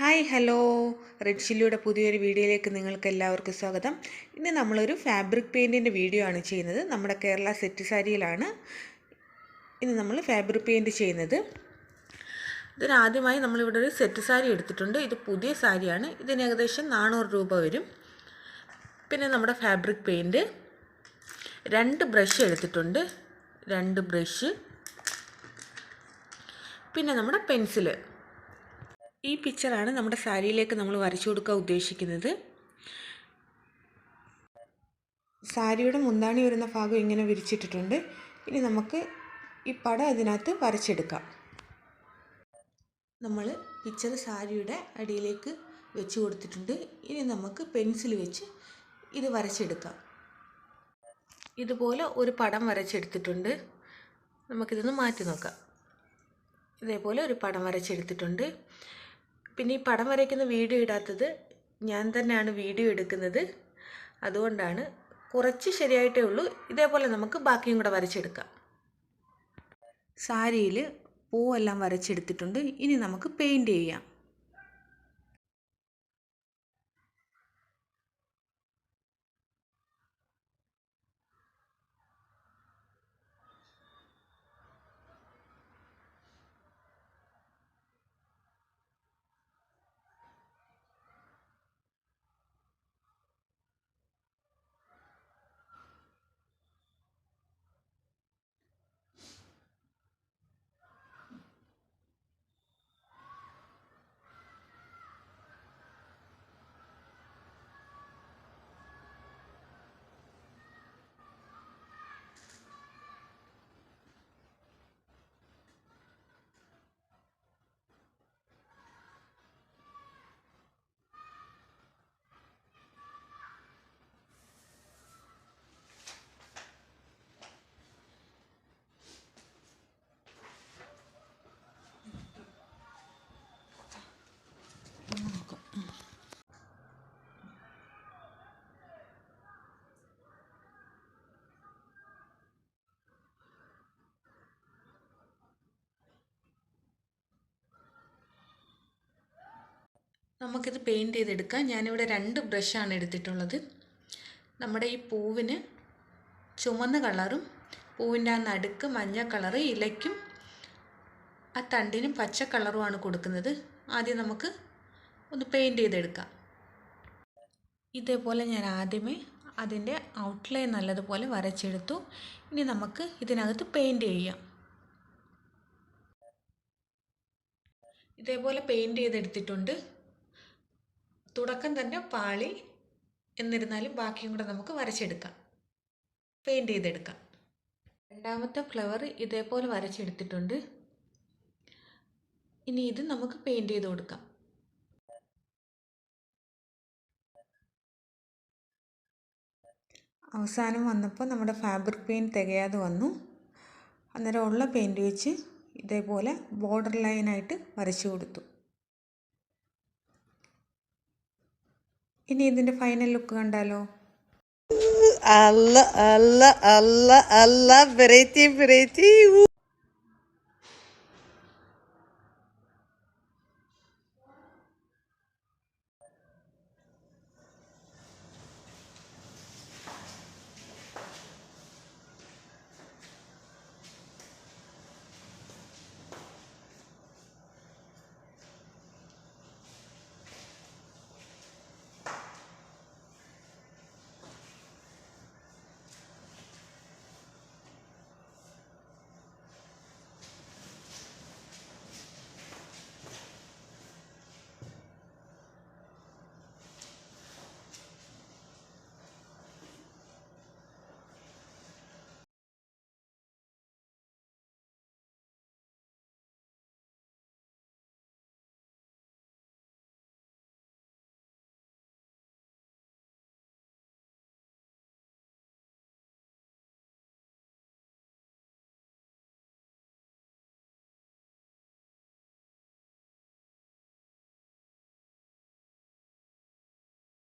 Hi hello. Red ഷില്ലിയുടെ പുതിയൊരു വീഡിയോയിലേക്ക് നിങ്ങൾക്ക് എല്ലാവർക്കും സ്വാഗതം. ഇന്ന് നമ്മളൊരു ഫാബ്രിക് പെയിന്റിന്റെ വീഡിയോ ആണ് ചെയ്യുന്നത്. നമ്മുടെ കേരള സെറ്റ് സാരിയിലാണ് ഇന്ന് നമ്മൾ ഫാബ്രിക് പെയിന്റ് ചെയ്യുന്നത്. ഇതിനാദ്യമായി നമ്മളിവിടെ ഒരു സെറ്റ് സാരി എടുത്തിട്ടുണ്ട്. ഇത് പുതിയ സാരിയാണ്. ഇതിന് ഏകദേശം നാനൂറ് രൂപ വരും. പിന്നെ നമ്മുടെ ഫാബ്രിക് പെയിന്റ് രണ്ട് ബ്രഷ് എടുത്തിട്ടുണ്ട്. രണ്ട് ബ്രഷ്. പിന്നെ നമ്മുടെ പെൻസിൽ. ഈ പിക്ചറാണ് നമ്മുടെ സാരിയിലേക്ക് നമ്മൾ വരച്ചു കൊടുക്കാൻ ഉദ്ദേശിക്കുന്നത്. സാരിയുടെ മുന്താണി വരുന്ന ഭാഗം ഇങ്ങനെ വിരിച്ചിട്ടിട്ടുണ്ട്. ഇനി നമുക്ക് ഈ പടം അതിനകത്ത് വരച്ചെടുക്കാം. നമ്മൾ പിക്ചർ സാരിയുടെ അടിയിലേക്ക് വെച്ച് കൊടുത്തിട്ടുണ്ട്. ഇനി നമുക്ക് പെൻസിൽ വെച്ച് ഇത് വരച്ചെടുക്കാം. ഇതുപോലെ ഒരു പടം വരച്ചെടുത്തിട്ടുണ്ട്. നമുക്കിതൊന്ന് മാറ്റി നോക്കാം. ഇതേപോലെ ഒരു പടം വരച്ചെടുത്തിട്ടുണ്ട്. പിന്നെ ഈ പടം വരയ്ക്കുന്ന വീഡിയോ ഇടാത്തത് ഞാൻ തന്നെയാണ് വീഡിയോ എടുക്കുന്നത്. അതുകൊണ്ടാണ് കുറച്ച് ശരിയായിട്ടേ ഉള്ളൂ. ഇതേപോലെ നമുക്ക് ബാക്കിയും കൂടെ വരച്ചെടുക്കാം. സാരിയിൽ പൂവെല്ലാം വരച്ചെടുത്തിട്ടുണ്ട്. ഇനി നമുക്ക് പെയിന്റ് ചെയ്യാം. നമുക്കിത് പെയിന്റ് ചെയ്തെടുക്കാം. ഞാനിവിടെ രണ്ട് ബ്രഷാണ് എടുത്തിട്ടുള്ളത്. നമ്മുടെ ഈ പൂവിന് ചുമന്ന കളറും പൂവിന്റെ ആ നടുക്ക് മഞ്ഞ കളറ് ഇലയ്ക്കും ആ തണ്ടിനും പച്ച കളറുമാണ് കൊടുക്കുന്നത്. ആദ്യം നമുക്ക് ഒന്ന് പെയിന്റ് ചെയ്തെടുക്കാം. ഇതേപോലെ ഞാൻ ആദ്യമേ അതിന്റെ ഔട്ട്ലൈൻ നല്ലതുപോലെ വരച്ചെടുത്തു. ഇനി നമുക്ക് ഇതിനകത്ത് പെയിന്റ് ചെയ്യാം. ഇതേപോലെ പെയിന്റ് ചെയ്തെടുത്തിട്ടുണ്ട്. തുടക്കം തന്നെ പാളി എന്നിരുന്നാലും ബാക്കിയും കൂടെ നമുക്ക് വരച്ചെടുക്കാം. പെയിന്റ് ചെയ്തെടുക്കാം. രണ്ടാമത്തെ ഫ്ലവർ ഇതേപോലെ വരച്ചെടുത്തിട്ടുണ്ട്. ഇനി ഇത് നമുക്ക് പെയിന്റ് ചെയ്ത് കൊടുക്കാം. അവസാനം വന്നപ്പോൾ നമ്മുടെ ഫാബ്രിക് പെയിൻ തികയാതെ വന്നു. അന്നേരം ഉള്ള പെയിന്റ് വെച്ച് ഇതേപോലെ ബോർഡർ ലൈനായിട്ട് വരച്ചു കൊടുത്തു. ഇനി ഇതിന്റെ ഫൈനൽ ലുക്ക് കണ്ടാലോ? അല്ല അല്ല അല്ല അല്ല വെറൈറ്റി വെറൈറ്റി